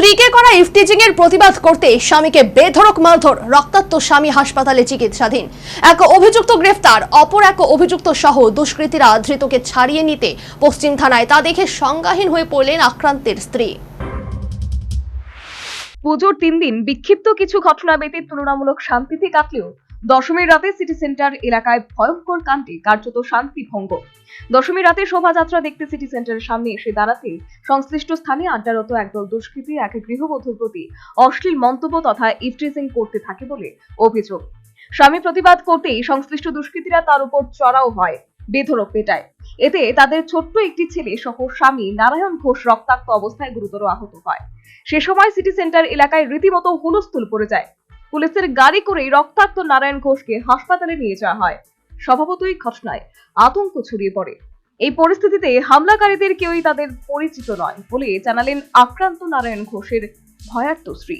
স্ত্রীকে করা ইফটিজিং এর প্রতিবাদ করতে স্বামীকে বেধরক মারধর, রক্তাক্ত স্বামী হাসপাতালে চিকিৎসাধীন। এক অভিযুক্ত গ্রেফতার, অপর এক অভিযুক্ত সহ দুষ্কৃতীরা ধৃতকে ছাড়িয়ে নিতে পশ্চিম থানায়। তা দেখে সংজ্ঞাহীন হয়ে পড়লেন আক্রান্তের স্ত্রী। পুজোর তিন দিন বিক্ষিপ্ত কিছু ঘটনা ব্যতীত তুলনামূলক শান্তিতে কাটলেও দশমীর রাতে সিটি সেন্টার এলাকায় ভয়ঙ্কর কাণ্ডে কার্যত শান্তি ভঙ্গ। দশমীর রাতে শোভাযাত্রা দেখতে সিটি সেন্টারের সামনে এসে দাঁড়াতে সংশ্লিষ্ট স্থানে আড্ডারত একদল দুষ্কৃতী এক গৃহবধূর প্রতি অশ্লীল মন্তব্য তথা ইফট্রেজিং করতে থাকে বলে অভিযোগ। স্বামী প্রতিবাদ করতেই সংশ্লিষ্ট দুষ্কৃতীরা তার উপর চড়াও হয় বেধরক পেটায়। এতে তাদের ছোট্ট একটি ছেলে সহ স্বামী নারায়ণ ঘোষ রক্তাক্ত অবস্থায় গুরুতর আহত হয়। সে সময় সিটি সেন্টার এলাকায় রীতিমতো হুলস্থুল পড়ে যায়। পুলিশের গাড়ি করে রক্তাক্ত নারায়ণ ঘোষকে হাসপাতালে নিয়ে যাওয়া হয়। স্বভাবতই ঘটনায় আতঙ্ক ছড়িয়ে পড়ে। এই পরিস্থিতিতে হামলাকারীদের কেউই তাদের পরিচিত নয় বলে জানালেন আক্রান্ত নারায়ণ ঘোষের ভয়ার্ত স্ত্রী।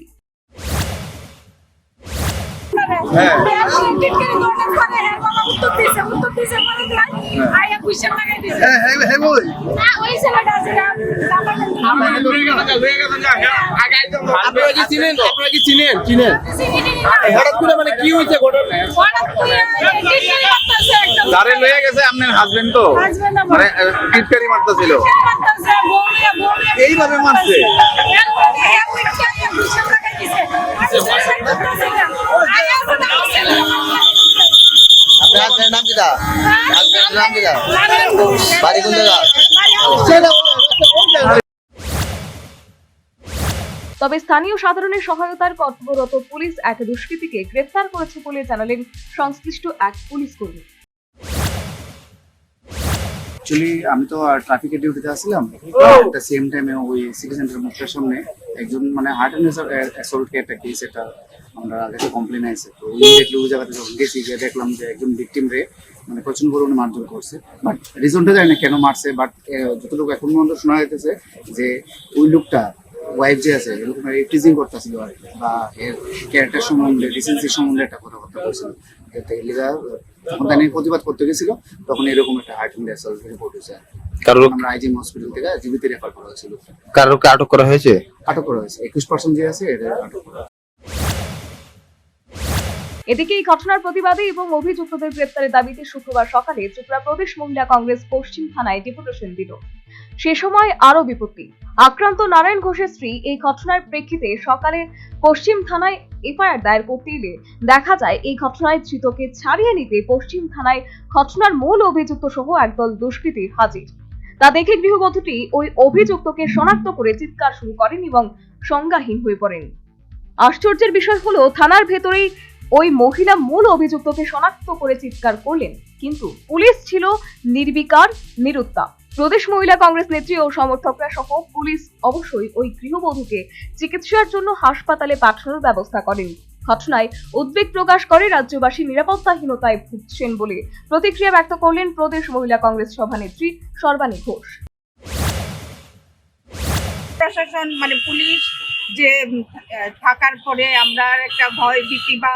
হ্যাঁ। হ্যাঁ হ্যাঁ হ্যাঁ আপনারা কি চিনেন আপনারা কি চিনেন? চিনেন। হঠাৎ করে মানে কি হয়েছে ঘটনা? দাঁড়ে লয়ে গেছে আপনার হাজবেন্ড তো। মানে টিটকারি মারতেছিল। এইভাবে মারছে? আপনার নাম বাড়ি কোন জায়গা? তবে স্থানীয় সাধারণের সহায়তার কর্তব্যরত পুলিশ এক দুষ্কৃতীকে গ্রেফতার করেছে বলে জানালেন সংশ্লিষ্ট এক পুলিশ কর্মী। অ্যাকচুয়ালি আমি তো আর ট্রাফিকের ডিউটিতে আসছিলাম একটা সেম টাইমে ওই সিটি সেন্টার মুখের সামনে একজন মানে হার্ট অ্যান্ড অ্যাসল্ট একটা কেস এটা আমরা কাছে কমপ্লেন আছে তো ইমিডিয়েটলি ওই জায়গাতে যখন গেছি গিয়ে দেখলাম যে একজন ভিকটিম রে মানে প্রচণ্ড পরিমাণে মারধর করছে। বাট রিজনটা জানি না কেন মারছে বাট যতটুকু এখন পর্যন্ত শোনা যাইতেছে যে ওই লোকটা ওয়াইফ যে আছে এরকম টিজিং করতেছিল আর বা এর ক্যারেক্টার সম্বন্ধে রিসেন্সি সম্বন্ধে একটা কথাবার্তা বলছিল। এতে লিগা যখন তাই প্রতিবাদ করতে গেছিল তখন এরকম একটা হার্ট অ্যান্ড অ্যাসল্ট রিপোর্ট হয়েছে কারও আমরা আইজিএম হসপিটাল থেকে জীবিত রেফার করা হয়েছিল। কারোকে আটক করা হয়েছে? আটক করা হয়েছে। একুশ পার্সেন্ট যে আছে এটা আটক করা। এদিকে এই ঘটনার প্রতিবাদে এবং অভিযুক্তদের গ্রেপ্তারের দাবিতে শুক্রবার সকালে ত্রিপুরা প্রদেশ মহিলা কংগ্রেস পশ্চিম থানায় ডেপুটেশন দিল। সে সময় আরও বিপত্তি। আক্রান্ত নারায়ণ ঘোষের স্ত্রী এই ঘটনার প্রেক্ষিতে সকালে পশ্চিম থানায় এফআইআর দায়ের করতে এলে দেখা যায় এই ঘটনায় ধৃতকে ছাড়িয়ে নিতে পশ্চিম থানায় ঘটনার মূল অভিযুক্ত সহ একদল দুষ্কৃতী হাজির। তা দেখে গৃহবধূটি ওই অভিযুক্তকে শনাক্ত করে চিৎকার শুরু করেন এবং সংজ্ঞাহীন হয়ে পড়েন। আশ্চর্যের বিষয় হলো, থানার ভেতরেই ওই মহিলা মূল অভিযুক্তকে শনাক্ত করে চিৎকার করলেন। কিন্তু পুলিশ ছিল নির্বিকার নিরুত্তাপ প্রদেশ মহিলা কংগ্রেস নেত্রী ও সমর্থকরা সহ পুলিশ অবশ্যই ওই গৃহবধূকে চিকিৎসার জন্য হাসপাতালে পাঠানোর ব্যবস্থা করেন। ঘটনায় উদ্বেগ প্রকাশ করে রাজ্যবাসী নিরাপত্তাহীনতায় ভুগছেন বলে প্রতিক্রিয়া ব্যক্ত করলেন প্রদেশ মহিলা কংগ্রেস সভানেত্রী সর্বাণী ঘোষ। প্রশাসন মানে পুলিশ যে থাকার পরে আমরা একটা ভয় ভীতি বা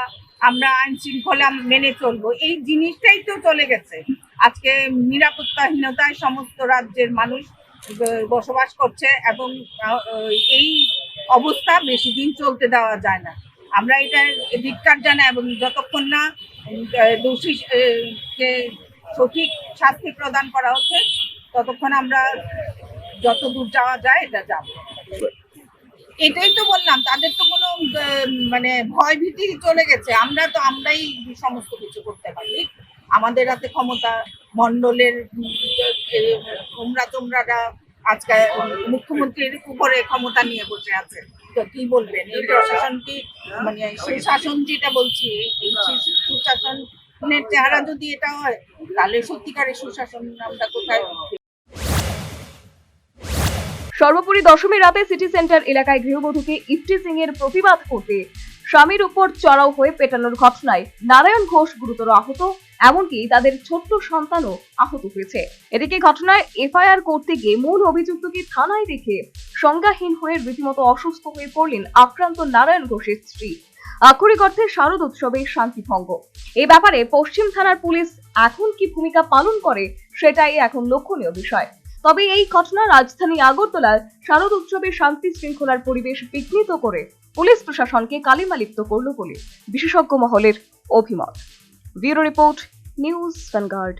আমরা আইন শৃঙ্খলা মেনে চলবো। এই জিনিসটাই তো চলে গেছে। আজকে নিরাপত্তাহীনতায় সমস্ত রাজ্যের মানুষ বসবাস করছে এবং এই অবস্থা বেশি দিন চলতে দেওয়া যায় না। আমরা এটা ধিক্কার জানাই এবং যতক্ষণ না দোষী কে সঠিক শাস্তি প্রদান করা হচ্ছে, ততক্ষণ আমরা যত দূর যাওয়া যায় এটা যাব। এটাই তো বললাম, তাদের তো কোনো মানে ভয় ভীতি চলে গেছে। আমরা তো, আমরাই সমস্ত কিছু করতে পারি। আমাদের হাতে ক্ষমতা মন্ডলের তোমরা, তোমরারা আজকে মুখ্যমন্ত্রীর উপরে ক্ষমতা নিয়ে বসে আছে। তো কি বলবেন? এই প্রশাসন কি মানে সুশাসন যেটা বলছি, এই সুশাসনের চেহারা যদি এটা হয়, তাহলে সত্যিকারের সুশাসন আমরা কোথায় সর্বোপরি দশমী রাতে সিটি সেন্টার এলাকায় গৃহবধূকে ইফটিজিং এর প্রতিবাদ করতে স্বামীর উপর চড়াও হয়ে পেটানোর ঘটনায় নারায়ণ ঘোষ গুরুতর আহত। এমনকি তাদের ছোট্ট সন্তানও আহত হয়েছে। এদিকে ঘটনায় এফআইআর করতে গিয়ে মূল অভিযুক্তকে থানায় রেখে সংজ্ঞাহীন হয়ে রীতিমতো অসুস্থ হয়ে পড়লেন আক্রান্ত নারায়ণ ঘোষের স্ত্রী। আক্ষরিক অর্থে শারদ উৎসবে শান্তিভঙ্গ। এই ব্যাপারে পশ্চিম থানার পুলিশ এখন কি ভূমিকা পালন করে সেটাই এখন লক্ষণীয় বিষয়। তবে এই ঘটনা রাজধানী আগরতলার শারদ উৎসবে শান্তি শৃঙ্খলার পরিবেশ বিঘ্নিত করে পুলিশ প্রশাসনকে কালিমালিপ্ত করল বলে বিশেষজ্ঞ মহলের অভিমত। Bureau report, news Vanguard.